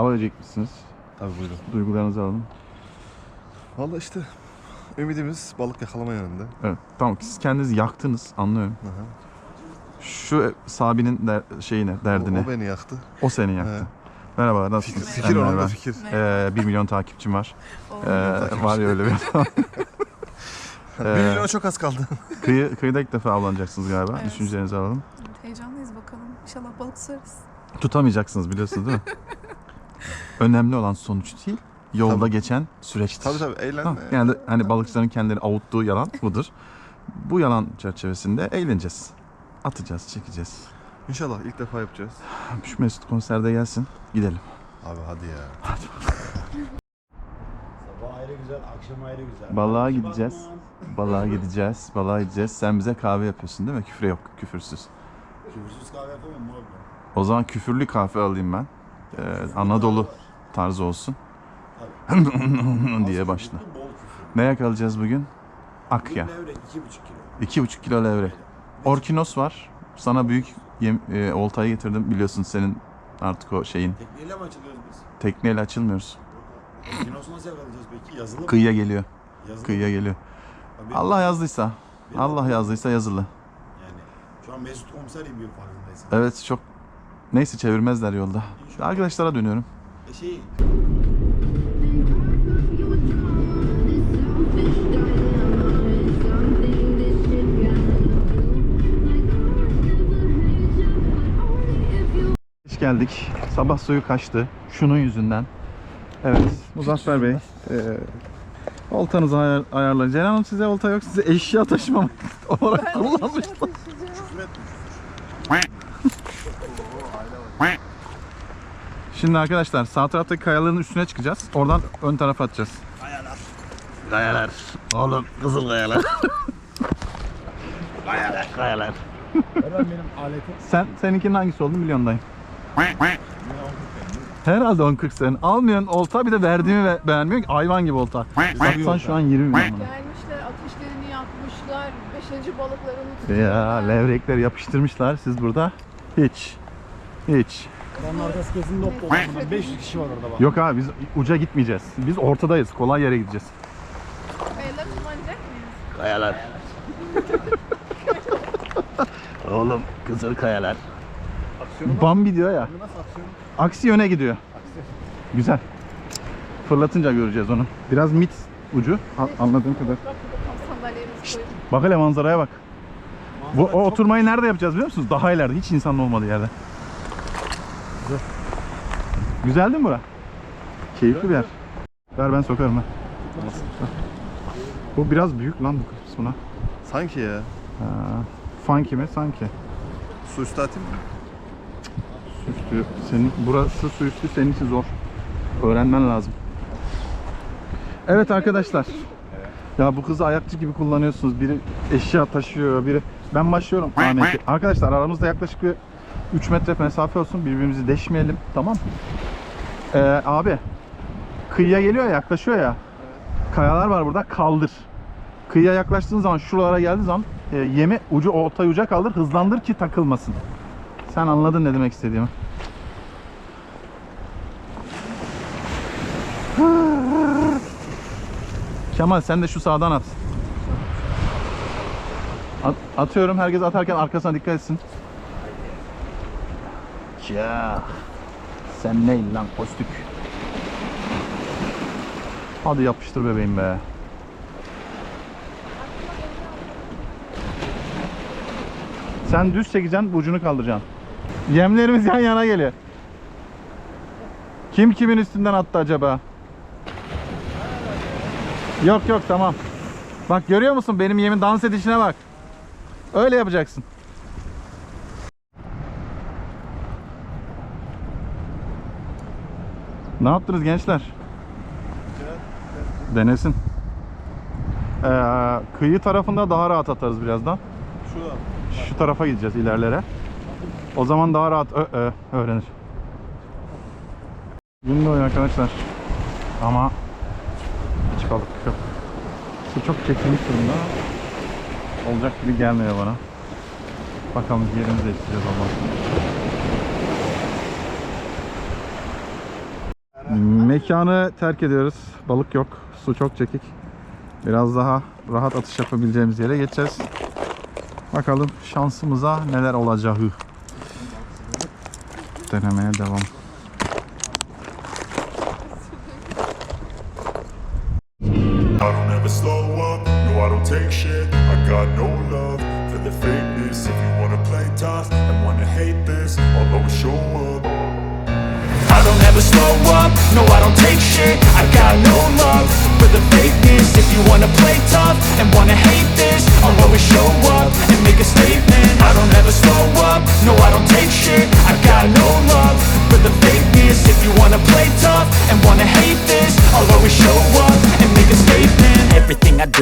Hava misiniz? Tabii buyurun. Duygularınızı alalım. Valla işte ümidimiz balık yakalama yönünde. Evet. Tamam siz kendinizi yaktınız anlıyorum. Hı hı. Şu Sabi'nin der, şeyine, O, derdine. o beni yaktı. O seni yaktı. He. Merhaba nasılsınız? Fikir Ben onun da fikir. Ee, 1 milyon takipçim var. Ee, var ya öyle bir. Bir Ee, milyona çok az kaldı. Kıyı, kıyıda ilk defa avlanacaksınız galiba. Evet. Düşüncelerinizi alalım. Heyecanlıyız bakalım. İnşallah balık tutarız. Tutamayacaksınız biliyorsunuz değil mi? Önemli olan sonuç değil, yolda Tabii. geçen süreçtir. tabii tabii eğlen. Ha, yani hani balıkçıların kendileri avuttuğu yalan budur. Bu yalan çerçevesinde eğleneceğiz. Atacağız, çekeceğiz. İnşallah ilk defa yapacağız. Şu Mesut konserde gelsin, gidelim. Abi hadi ya. Sabah ayrı güzel, akşam ayrı güzel. Balığa gideceğiz. Balığa gideceğiz, balığa gideceğiz. Sen bize kahve yapıyorsun değil mi? Küfür yok, küfürsüz. Küfürsüz kahve yapamam abi? O zaman küfürlü kahve alayım ben. Ee, Anadolu tarzı olsun. diye başla. Ne yakalayacağız bugün? Akya. Levrek 2,5 kilo. 2,5 kilo levrek. Orkinos var. Sana büyük yem, e, oltayı getirdim. Biliyorsun senin artık o şeyin. Tekneyle mi açılıyoruz biz? Tekneyle açılmıyoruz. Kinosu nasıl yakalayacağız peki? Yazılı mı? Kıyıya geliyor. Yazılı Kıyıya mı? geliyor. Abi, Allah yazdıysa. Allah yazdıysa yazılı. Yani şu an Mesut komiser gibi farkındaysan. Evet çok neyse çevirmezler yolda. Arkadaşlara dönüyorum. E şey, geldik. Sabah suyu kaçtı. Şunun yüzünden. Evet. Muzaffer Bey. E, oltanızı ayar, ayarlayın. Ceylan Hanım size olta yok. Size eşya taşımam olarak kullanmışlar. Şimdi arkadaşlar sağ taraftaki kayaların üstüne çıkacağız. Oradan ön tarafa atacağız. Kayalar. Kayalar. Oğlum kızıl kayalar. kayalar. Kayalar. Benim aletim. Sen seninkinin hangisi olduğunu milyondayım. Herhalde 10-40 senin. Almıyorsun olta bir de verdiğimi ve beğenmiyor. Hayvan gibi olta. Satsan şu an 20 milyon. Gelmişler, ateşlerini yakmışlar, beşinci balıklarını tutuyorlar. Ya levrekleri yapıştırmışlar. Siz burada hiç. Hiç. Adamın arkası kesin dop dolu. 500 kişi var orada bak. Yok abi biz uca gitmeyeceğiz. Biz ortadayız. Kolay yere gideceğiz. Kayaları kullanacak mıyız? Kayalar. Oğlum kızıl kayalar. Bambi diyor ya. Aksi yöne gidiyor. Güzel. Fırlatınca göreceğiz onu. Biraz mit ucu a- anladığım kadar. Sandalyemizi koyduk. Bak hele manzaraya bak. Bu, o oturmayı nerede yapacağız biliyor musunuz? Daha ileride. Hiç insanın olmadığı yerde. Güzel. Güzel değil mi bura? Keyifli bir yer. Ver ben sokarım ha. Bu biraz büyük lan bu kısmına. Sanki ya. Ha, funky mi? Sanki. Su üstü atayım mı? Üstü, senin, burası su üstü senin için zor. Öğrenmen lazım. Evet arkadaşlar. Ya bu kızı ayakçı gibi kullanıyorsunuz. Biri eşya taşıyor, biri... Ben başlıyorum. Ahmet'i. Arkadaşlar aramızda yaklaşık bir 3 metre mesafe olsun. Birbirimizi deşmeyelim. Tamam? Ee, abi. Kıyıya geliyor ya, yaklaşıyor ya. Kayalar var burada. Kaldır. Kıyıya yaklaştığın zaman şuralara geldiği zaman e, yemi ucu oltayı uca kaldır. Hızlandır ki takılmasın. Sen anladın ne demek istediğimi. Kemal sen de şu sağdan at. At- atıyorum. Herkes atarken arkasına dikkat etsin. Ya. Sen neyin lan kostük? Hadi yapıştır bebeğim be. Sen düz çekeceksin, ucunu kaldıracaksın. Yemlerimiz yan yana geliyor. Kim kimin üstünden attı acaba? Yok yok tamam. Bak görüyor musun benim yemin dans edişine bak. Öyle yapacaksın. Ne yaptınız gençler? Denesin. Ee, kıyı tarafında daha rahat atarız birazdan. Şu tarafa gideceğiz ilerlere. O zaman daha rahat ö- ö- öğrenir. Günlü oyun arkadaşlar. Ama hiç balık yok. Su çok çekilmiş durumda. Olacak gibi gelmiyor bana. Bakalım yerimizi değiştireceğiz Allah. Mekanı terk ediyoruz. Balık yok. Su çok çekik. Biraz daha rahat atış yapabileceğimiz yere geçeceğiz. Bakalım şansımıza neler olacağı. Denemeye devam.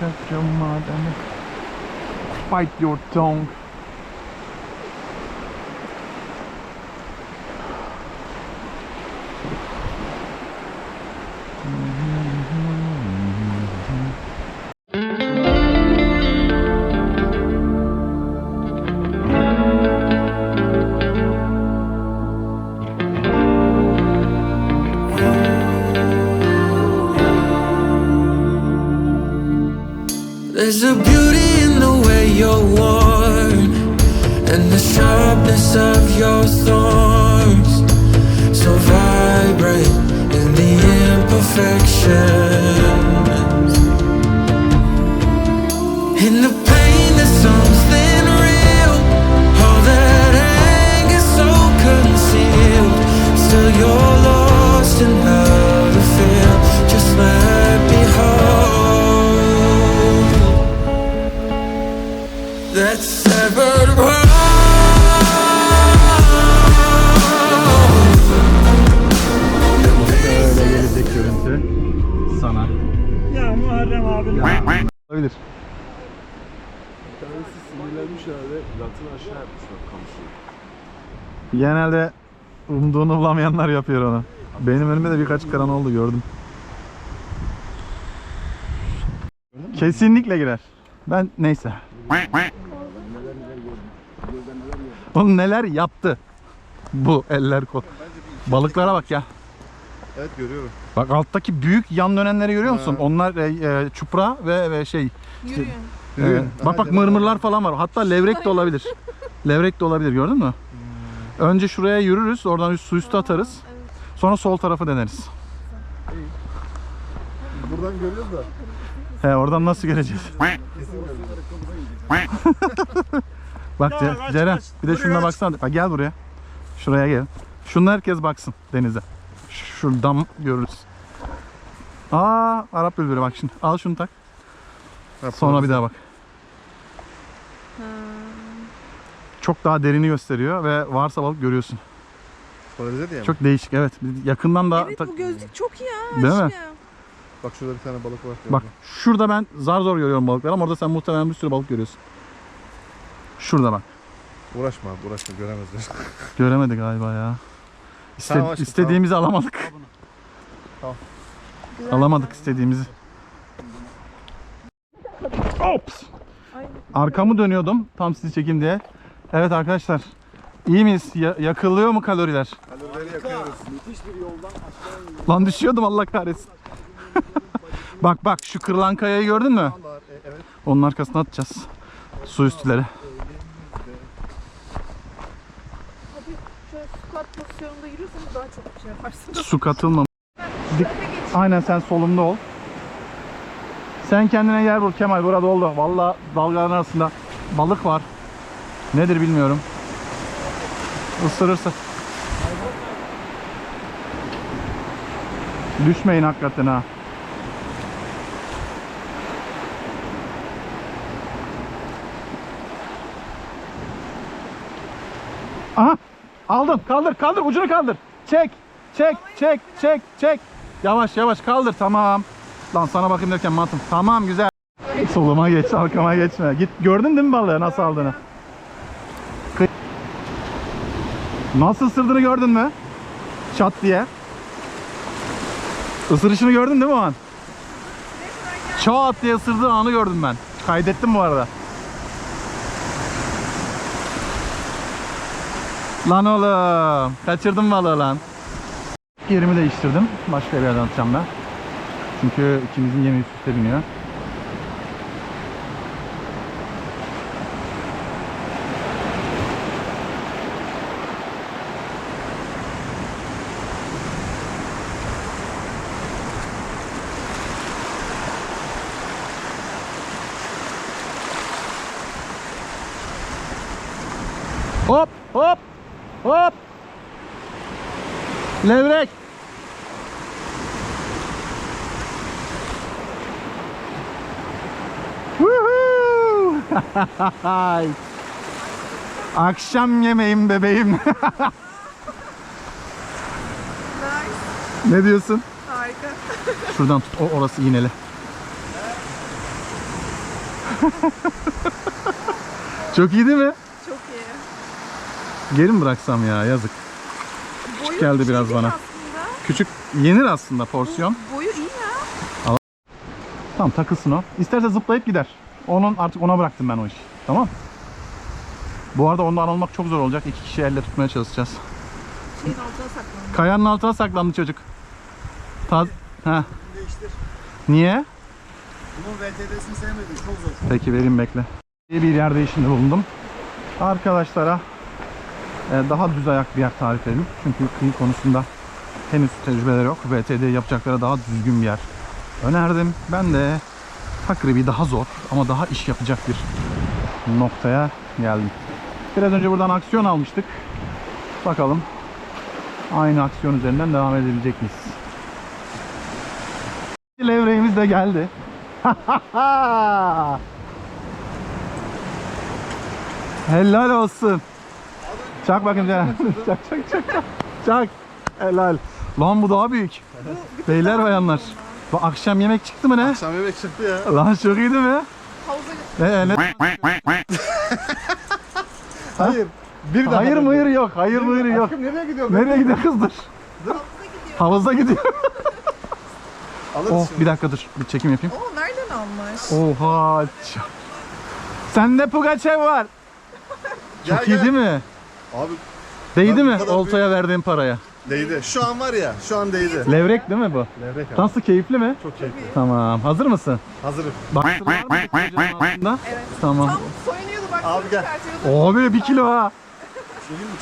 Shut your mouth and bite your tongue. There's a beauty in the way you're worn And the sharpness of your thorns. So vibrant in the imperfections. In the pain there's something real All that anger so concealed. Still you're lost in how görüntü sana. Ya Muharrem abi. Olabilir. Tanesi sinirlenmiş abi. Latını aşağı yapmış bak kamışı. Genelde umduğunu bulamayanlar yapıyor onu. Benim önüme de birkaç karan oldu gördüm. Kesinlikle girer. Ben neyse. Oğlum neler yaptı bu eller kol. Balıklara bak ya. Evet görüyorum. Bak alttaki büyük yan dönenleri görüyor musun? Ha. Onlar e, e, çupra ve, ve şey. Yürüyün. e, bak bak mırmırlar falan var. Hatta levrek de olabilir. Levrek de olabilir gördün mü? Önce şuraya yürürüz. Oradan üst, su üstü atarız. Evet. Sonra sol tarafı deneriz. Buradan görüyoruz da. He oradan nasıl göreceğiz? Bak Ya, Ce- kaç, Ceren kaç. bir de Buraya şuna kaç. baksana. Bak gel buraya. Şuraya gel. Şunu herkes baksın denize. Şuradan görürüz. Aa Arap bülbülü bak şimdi. Al şunu tak. Sonra bir daha bak. Çok daha derini gösteriyor ve varsa balık görüyorsun. Polarize diye mi? Çok değişik evet. Bir Yakından da Evet tak- bu gözlük çok iyi ha. Değil mi? aşkım. Bak şurada bir tane balık var. Bak şurada ben zar zor görüyorum balıkları ama orada sen muhtemelen bir sürü balık görüyorsun. Şurada bak. Uğraşma abi uğraşma göremezler. Göremedi galiba ya. İste- Tamam aşkım, istediğimizi alamadık. Güzel. Alamadık istediğimizi. Ops. Arkamı dönüyordum tam sizi çekeyim diye. Evet arkadaşlar. İyi miyiz? Ya- yakılıyor mu kaloriler? Kalorileri yakıyoruz. Müthiş bir yoldan. Lan düşüyordum Allah kahretsin. bak bak şu kırılan kayayı gördün mü? Allah, e, evet. Onun arkasına atacağız. Su üstüleri. Hadi şöyle squat pozisyonunda yürürsen daha çok şey yaparsın. Su geç. Aynen sen solumda ol. Sen kendine yer bul Kemal burada oldu. Vallahi dalgaların arasında balık var. Nedir bilmiyorum. Isırırsa. Düşmeyin hakikaten ha. Aha! Aldım. Kaldır, kaldır. Ucunu kaldır. Çek. Çek, çek, çek, çek. Yavaş yavaş kaldır tamam. Lan sana bakayım derken mantım. Tamam güzel. Soluma geç, arkama geçme. Git gördün değil mi balığı nasıl aldığını? Nasıl ısırdığını gördün mü? Çat diye. Isırışını gördün değil mi o an? Çat diye ısırdığı anı gördüm ben. Kaydettim bu arada. Lan oğlum. Kaçırdım balığı lan. Yerimi değiştirdim. Başka bir yerden atacağım ben. Çünkü ikimizin yemi üst üste biniyor. Hop hop hop. Levrek. Akşam yemeğim bebeğim. Ne diyorsun? Harika. Şuradan tut. O, orası iğneli. Çok iyi değil mi? Çok iyi. Geri mi bıraksam ya yazık. Boyu geldi bir şey biraz bana. Aslında. Küçük yenir aslında porsiyon. Boyu iyi ya. Tamam takılsın o. İsterse zıplayıp gider. Onun artık ona bıraktım ben o işi. Tamam. Bu arada ondan almak çok zor olacak. İki kişi elle tutmaya çalışacağız. Şeyin altına saklandı. Kayanın altına saklandı çocuk. Taz ha. Değiştir. Niye? Bunun VTD'sini sevmedim. Çok zor. Peki vereyim bekle. İyi bir yer değişiminde bulundum. Arkadaşlara e, daha düz ayak bir yer tarif edeyim. Çünkü kıyı konusunda henüz tecrübeleri yok. VTD yapacaklara daha düzgün bir yer önerdim. Ben de takribi daha zor ama daha iş yapacak bir noktaya geldim. Biraz önce buradan aksiyon almıştık. Bakalım aynı aksiyon üzerinden devam edebilecek miyiz? Levreğimiz de geldi. Helal olsun. Çak bakayım sen. çak çak çak çak. Çak. Helal. Lan bu daha büyük. Beyler bayanlar. Bu akşam yemek çıktı mı ne? Akşam yemek çıktı ya. Lan çok iyiydi mi? Havuza Ee, ne? Hayır. Bir daha. Hayır mıyır yok. Hayır mıyır yok. Aşkım nereye gidiyor? Nereye gidiyor kızdır? Havuzda gidiyor. Alırız Oh şimdi. bir dakika dur. Bir çekim yapayım. Oo nereden almış? Oha. ç- Sende Pugaçev var. Gel, Çok iyi gel. değil mi? Abi Değdi bu mi kadar oltaya verdiğin paraya? Değdi. Şu an var ya. Şu an değdi. Levrek değil mi bu? Levrek abi. Nasıl keyifli mi? Çok keyifli. Tamam. Hazır mısın? Hazırım. Baktın var mı altında? Evet. Tamam. Tam soyunuyordu bak. Abi gel. Abi bir kilo ha.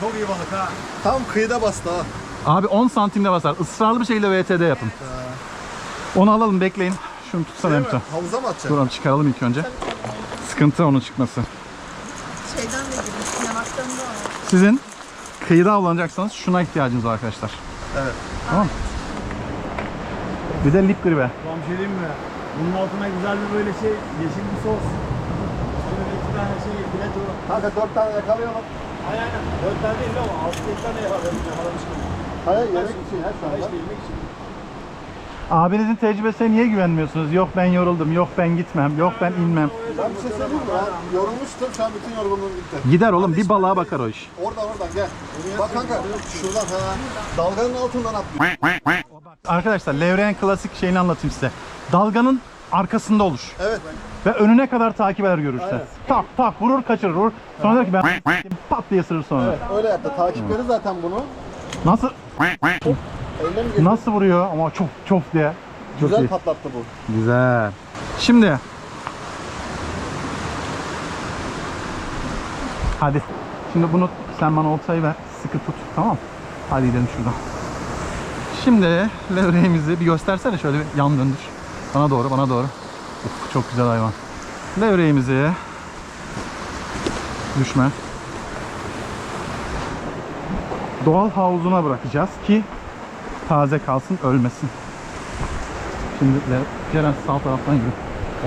Çok iyi balık ha. Tam kıyıda bastı ha. Abi 10 santimde basar. Israrlı bir şekilde VTD yapın. Onu alalım bekleyin. Şunu tutsana Değil mi? Emre. Havuza mı atacaksın? Duralım çıkaralım ilk önce. Sıkıntı onun çıkması. Şeyden de girmiş. Yanaktan da var. Sizin kıyıda avlanacaksanız şuna ihtiyacınız var arkadaşlar. Evet. Tamam. Bir de lip gribe. Tamam şey diyeyim mi? Bunun altına güzel bir böyle şey yeşil bir sos. Üstüne bir iki tane şey fileto. Kanka dört tane yakalayalım. Aynen aynen. Dört tane değil ama altı iki tane. Yakalamış gibi. Hayır yemek için her şu Hayır anda. yemek için. Abinizin tecrübesine niye güvenmiyorsunuz? Yok ben yoruldum, yok ben gitmem, yok ben inmem. Ben bir şey söyleyeyim mi? Ben yorulmuştum. Şu an bütün yorgunluğum gitti. Gider oğlum bir balığa bakar o iş. Oradan oradan gel. Bak kanka şuradan ha. Dalganın altından atlıyor. Arkadaşlar levreğin klasik şeyini anlatayım size. Dalganın arkasında olur. Evet. Ve önüne kadar takip eder görürse. Tak tak vurur kaçırır vurur. Sonra der ki ben pat diye ısırır sonra. Evet öyle yaptı. Takipleri zaten bunu. Nasıl Mi nasıl vuruyor ama çok çok diye. Çok Güzel iyi. patlattı bu. Güzel. Şimdi Hadi. Şimdi bunu sen bana oltayı ver. Sıkı tut. Tamam. Hadi gidelim şuradan. Şimdi levreğimizi bir göstersene şöyle bir yan döndür. Bana doğru, bana doğru. Uf, çok güzel hayvan. Levreğimizi düşme. Doğal havuzuna bırakacağız ki taze kalsın, ölmesin. Şimdi Ceren sağ taraftan yürü.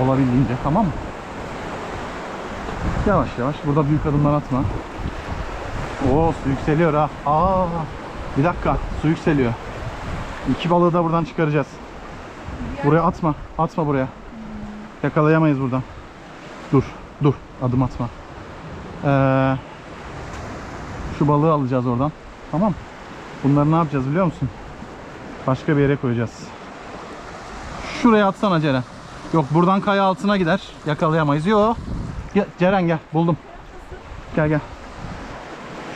Olabildiğince tamam mı? Yavaş yavaş. Burada büyük adımlar atma. Oo su yükseliyor ha. Aa, bir dakika su yükseliyor. İki balığı da buradan çıkaracağız. Buraya atma. Atma buraya. Yakalayamayız buradan. Dur. Dur. Adım atma. Ee, şu balığı alacağız oradan. Tamam. Bunları ne yapacağız biliyor musun? Başka bir yere koyacağız. Şuraya atsana Ceren. Yok buradan kaya altına gider. Yakalayamayız. Yok. Gel, Ceren gel. Buldum. Gel gel.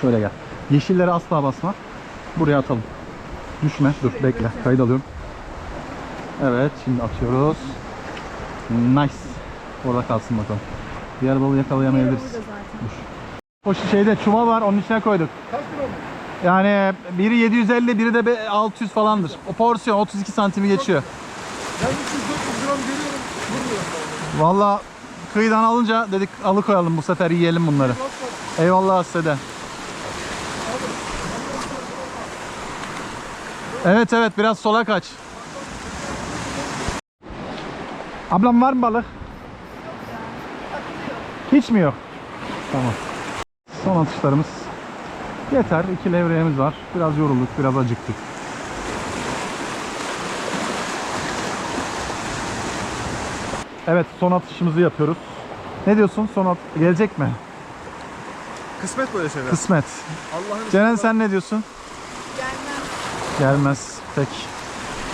Şöyle gel. Yeşillere asla basma. Buraya atalım. Düşme. Dur bekle. Kayıt alıyorum. Evet şimdi atıyoruz. Nice. Orada kalsın bakalım. Diğer balığı yakalayamayabiliriz. O şeyde çuval var onun içine koyduk. Yani biri 750 biri de be- 600 falandır. O porsiyon 32 santimi geçiyor. Ben 300-400 gram veriyorum. Valla kıyıdan alınca dedik alıkoyalım bu sefer yiyelim bunları. Eyvallah size. Evet evet biraz sola kaç. Ablam var mı balık? Hiç mi yok? Tamam. Son atışlarımız. Yeter. iki levreğimiz var. Biraz yorulduk, biraz acıktık. Evet, son atışımızı yapıyoruz. Ne diyorsun? Son at gelecek mi? Kısmet böyle şeyler. Kısmet. Allah'ın Ceren sen ne diyorsun? Gelmem. Gelmez. Pek.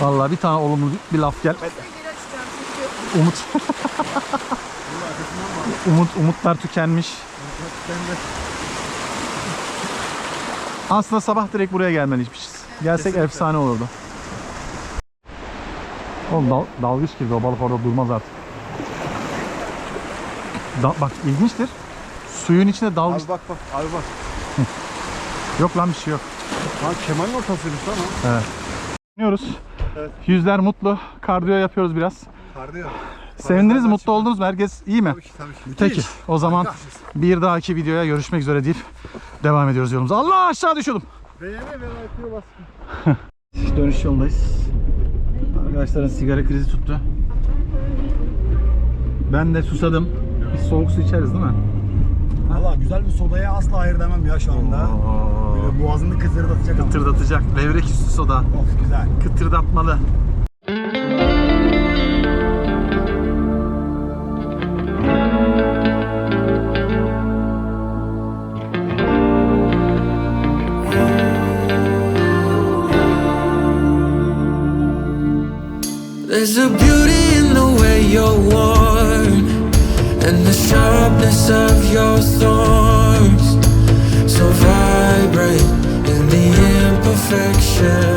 Vallahi bir tane olumlu bir laf gel. Umut. Umut umutlar tükenmiş. Aslında sabah direkt buraya gelmeliymişiz. Gelsek efsane olurdu. Oğlum dal, dalgıç gibi o balık orada durmaz artık. Da- bak ilginçtir. Suyun içinde dalgıç... Abi bak bak abi bak. Yok lan bir şey yok. Ha Kemal'in ortasıymış lan o. Dinliyoruz. Evet. Yüzler mutlu. Kardiyo yapıyoruz biraz. Kardı ya. Sevindiniz, mutlu oldunuz mu? Herkes iyi mi? Tabii ki tabii ki. Peki o zaman bir dahaki videoya görüşmek üzere deyip devam ediyoruz yolumuza. Allah aşağı düşüyordum. Beğene ve like'ıyor bas. Dönüş yolundayız. Arkadaşların sigara krizi tuttu. Ben de susadım. Biz soğuk su içeriz değil mi? Valla güzel bir sodaya asla hayır demem ya şu anda. Böyle boğazını kıtırdatacak. Kıtırdatacak. Levrek üstü soda. Of güzel. Kıtırdatmalı. There's a beauty in the way you're worn and the sharpness of your thorns. So vibrate in the imperfection.